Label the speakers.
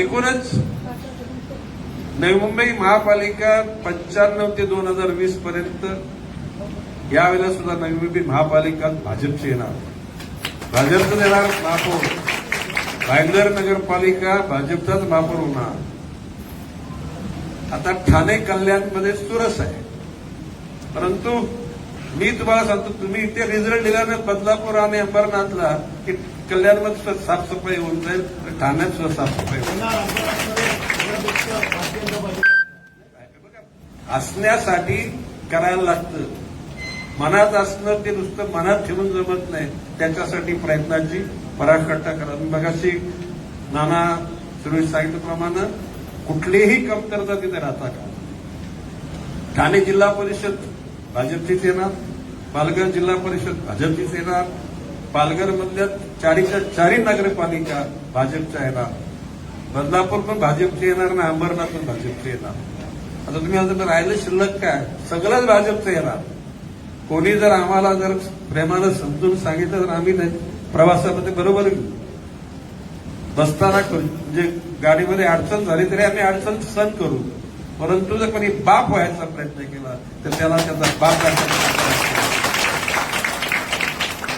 Speaker 1: एकूणच नवी मुंबई महापालिका पंच्याण्णव ते दोन हजार वीस पर्यंत यावेळेला सुद्धा नवी मुंबई महापालिका भाजपचे येणार. भाजपचं येणार महापौर. भाईंदर नगरपालिका भाजपचाच महापौर होणार. आता ठाणे कल्याणमध्ये सुरस आहे. परंतु मी तुम्हाला सांगतो तुम्ही इथे रिझल्ट दिल्याने बदलापूर आणि अंबरनाथला की कल्याणमध्ये साफसफाई होऊन जाईल ठाण्यात सुद्धा साफसफाई होईल असण्यासाठी करायला लागतं. मनात असणं ते नुसतं मनात ठेवून जमत नाही. त्याच्यासाठी प्रयत्नाची पराकाष्ठा करा. मी मगाशी नाना सुरेश सांगितल्याप्रमाणे कुठलीही कमतरता तिथे राहता का ठाणे जिल्हा परिषद भाजपचीच येणार पालघर जिल्हा परिषद भाजपचीच येणार पालघर मधल्या चारीच्या चारी नगरपालिका भाजपच्या येणार बदलापूर पण भाजपचे येणार ना अंबरनाथ पण भाजपचे येणार. आता तुम्ही आता राहिलं शिल्लक काय? सगळंच भाजपचं येणार. कोणी जर आम्हाला जर प्रेमानं समजून सांगितलं तर आम्ही प्रवासामध्ये बरोबर बसताना म्हणजे गाडीमध्ये अडचण झाली तरी आम्ही अडचण सहन करू. परंतु जर कोणी बाप व्हायचा प्रयत्न केला तर त्याला त्याचा बाप व्हायचा प्रयत्न